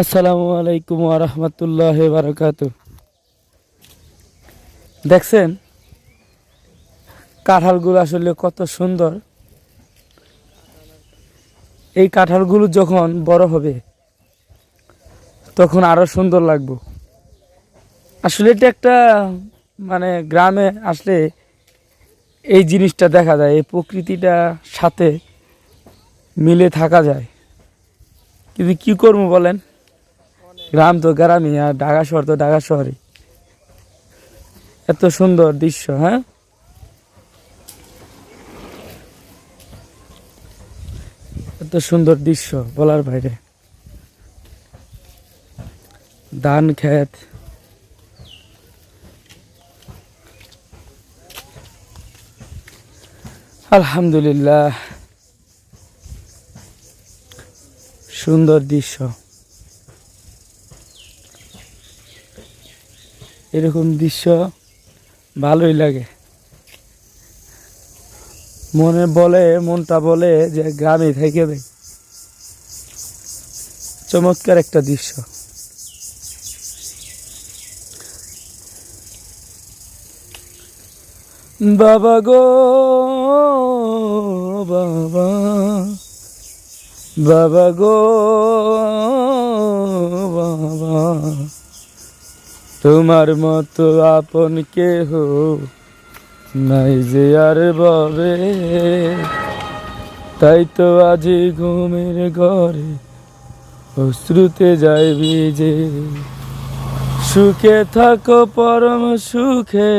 আসসালামু আলাইকুম রহমতুল্লাহ বারকাত দেখছেন? কাঁঠালগুলো আসলে কত সুন্দর। এই কাঁঠালগুলো যখন বড় হবে, তখন আরও সুন্দর লাগবে। আসলে এটা একটা মানে গ্রামে আসলে এই জিনিসটা দেখা যায়, এই প্রকৃতিটা সাথে মিলে থাকা যায়। কিন্তু কি করব বলেন? গ্রাম তো গ্রামই, আর ঢাকা শহর তো ঢাকা শহরই। এত সুন্দর দৃশ্য হ্যাঁ? এত সুন্দর দৃশ্য, বলার বাইরে। ধান ক্ষেত। আলহামদুলিল্লাহ। সুন্দর দৃশ্য। এরকম দৃশ্য ভালোই লাগে। মনে বলে, মনটা বলে যে গ্রামে থেকে দেয় চমৎকার একটা দৃশ্য। বাবা গো, বাবা বাবা গো তোমার মতো আপন কেহ নাই যে আর ববে। তাই তো আজি ঘুমের ঘরে অশ্রুতে যাই যে সুখে থাকো পরম সুখে।